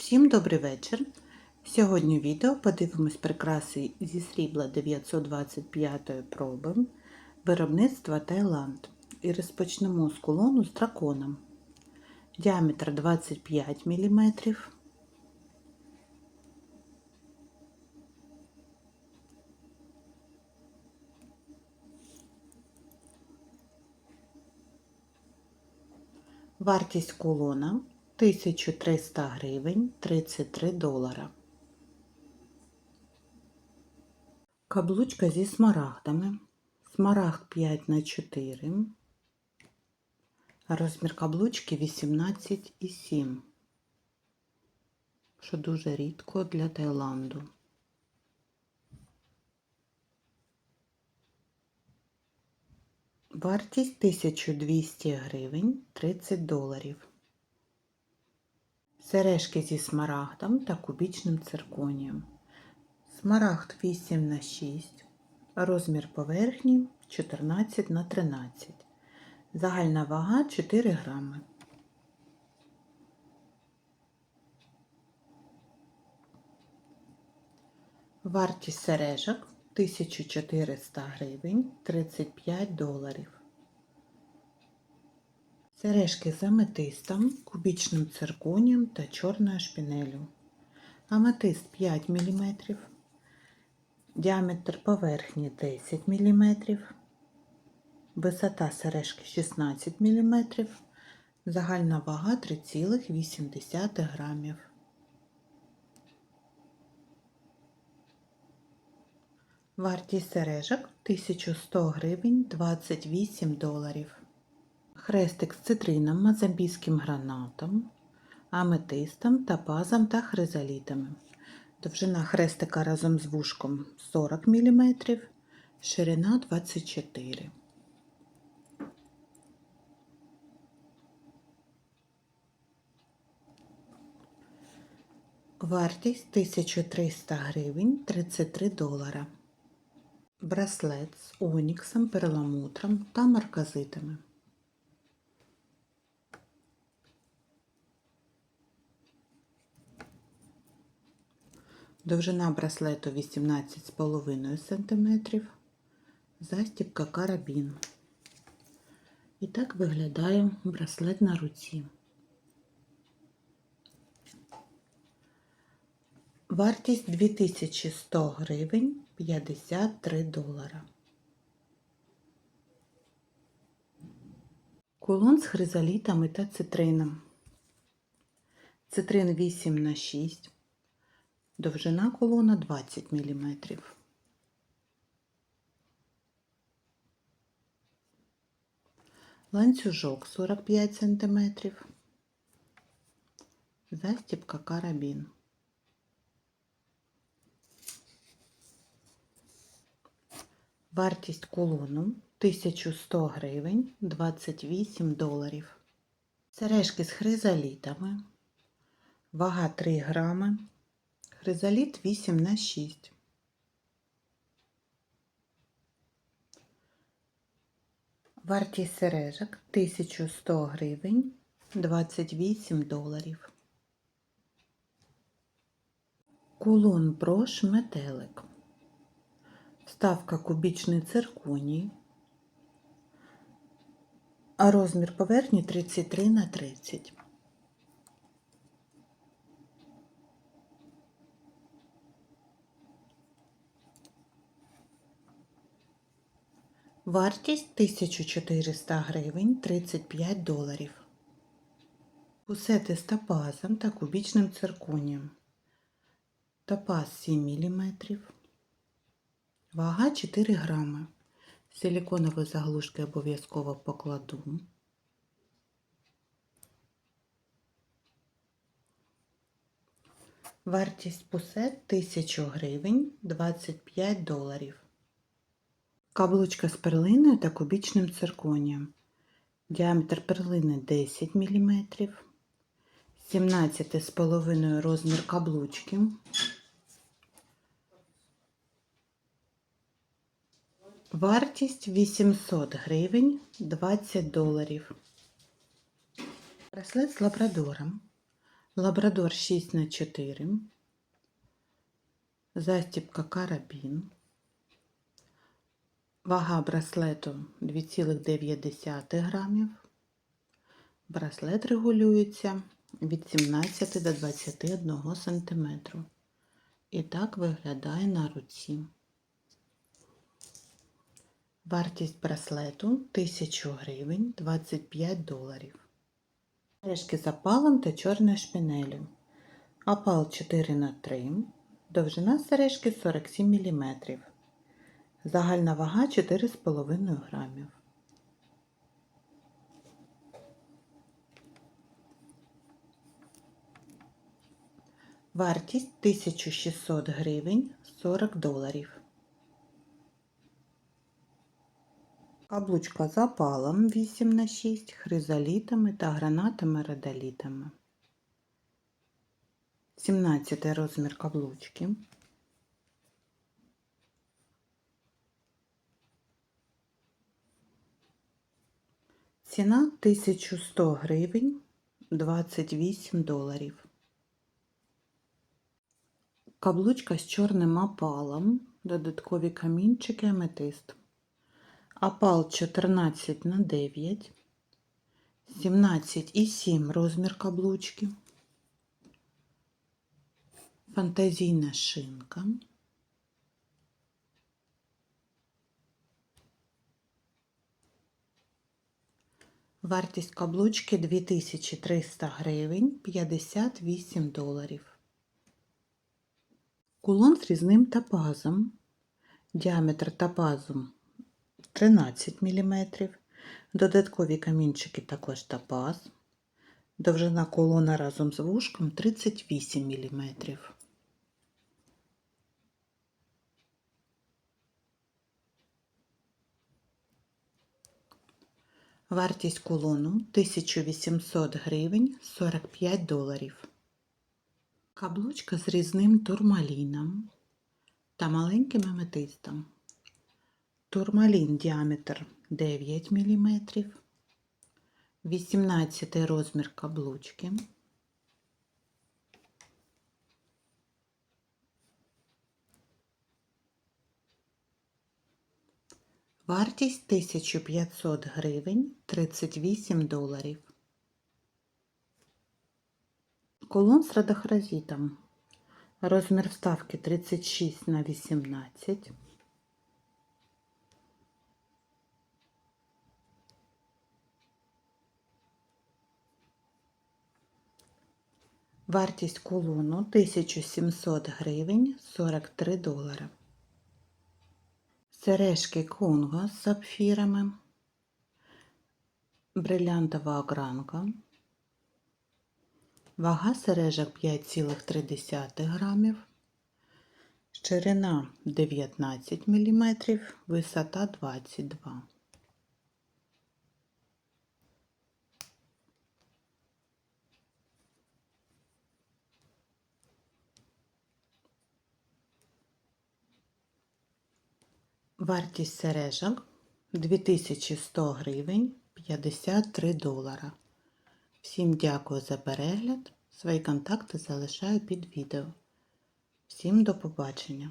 Всім добрий вечір. Сьогодні відео подивимось прикраси зі срібла 925 проби виробництва Таїланд. І розпочнемо з кулону з драконом. Діаметр 25 мм. Вартість кулона 1300 гривень 33 долара. Каблучка зі смарагдами. Смарагд 5 на 4. Розмір каблучки 18,7, що дуже рідко для Таїланду. Вартість 1200 гривень 30 доларів. Сережки зі смарагдом та кубічним цирконієм. Смарагд 8 на 6, розмір поверхні 14 на 13, загальна вага 4 грами. Вартість сережок 1400 гривень 35 доларів. Сережки з аметистом, кубічним цирконієм та чорною шпінелю. Аметист 5 мм, діаметр поверхні 10 мм, висота сережки 16 мм, загальна вага 3,8 грамів. Вартість сережок 1100 гривень 28 доларів. Хрестик з цитрином, мозамбійським гранатом, аметистом, топазом та хризалітами. Довжина хрестика разом з вушком 40 мм, ширина 24 Вартість 1300 гривень 33 долара. Браслет з оніксом, перламутром та марказитами. Довжина браслету 18,5 см, застібка карабін. І так виглядає браслет на руці. Вартість 2100 гривень 53 долара. Кулон з хризалітами та цитрином. Цитрин 8 на 6 Довжина колона 20 мм. Ланцюжок 45 см. Застібка карабін. Вартість колону 1100 гривень 28 доларів. Сережки з хризалітами. Вага 3 грами. Хризаліт 8 на 6. Вартість сережок 1100 гривень 28 доларів. Кулон брош метелик. Вставка кубічний цирконій. А розмір поверхні 33 на 30. Вартість 1400 гривень 35 доларів. Пусети з топазом та кубічним цирконієм. Топаз 7 мм. Вага 4 грами. Силіконові заглушки обов'язково покладу. Вартість пусет 1000 гривень 25 доларів. Каблучка з перлиною та кубічним цирконієм. Діаметр перлини 10 мм, 17,5 розмір каблучки. Вартість 800 гривень 20 доларів. Браслет з лабрадором. Лабрадор 6 на 4 Застібка карабін. Вага браслету 2,9 грамів. Браслет регулюється від 17 до 21 см. І так виглядає на руці. Вартість браслету 1000 гривень 25 доларів. Сережки з опалом та чорною шпинелю. Опал 4 на 3 довжина сережки 47 мм. Загальна вага 4,5 грамів. Вартість 1600 гривень 40 доларів. Каблучка з опалом 8 на 6 хризолітами та гранатами радолітами. 17 розмір каблучки. Ціна 1100 гривень 28 доларів. Каблучка з чорним опалом, додаткові камінчики аметист. Опал 14 на 9, 17 і 7 розмір каблучки. Фантазійна шинка. Вартість каблучки 2300 гривень 58 доларів. Кулон з різним топазом. Діаметр топазу 13 мм. Додаткові камінчики також топаз. Довжина колона разом з вушком 38 мм. Вартість кулону 1800 гривень 45 доларів. Каблучка з різним турмаліном та маленьким аметистом. Турмалін діаметр 9 мм, 18 розмір каблучки. Вартість 1500 гривень 38 доларів. Колон з радохразітом. Розмір вставки 36 на 18. Вартість колону 1700 гривень 43 долари. Сережки Конго з сапфірами. Брилянтова огранка. Вага сережок 5,3 грамів. Ширина 19 мм, висота 22 Вартість сережок 2100 гривень 53 долара. Всім дякую за перегляд. Свої контакти залишаю під відео. Всім до побачення!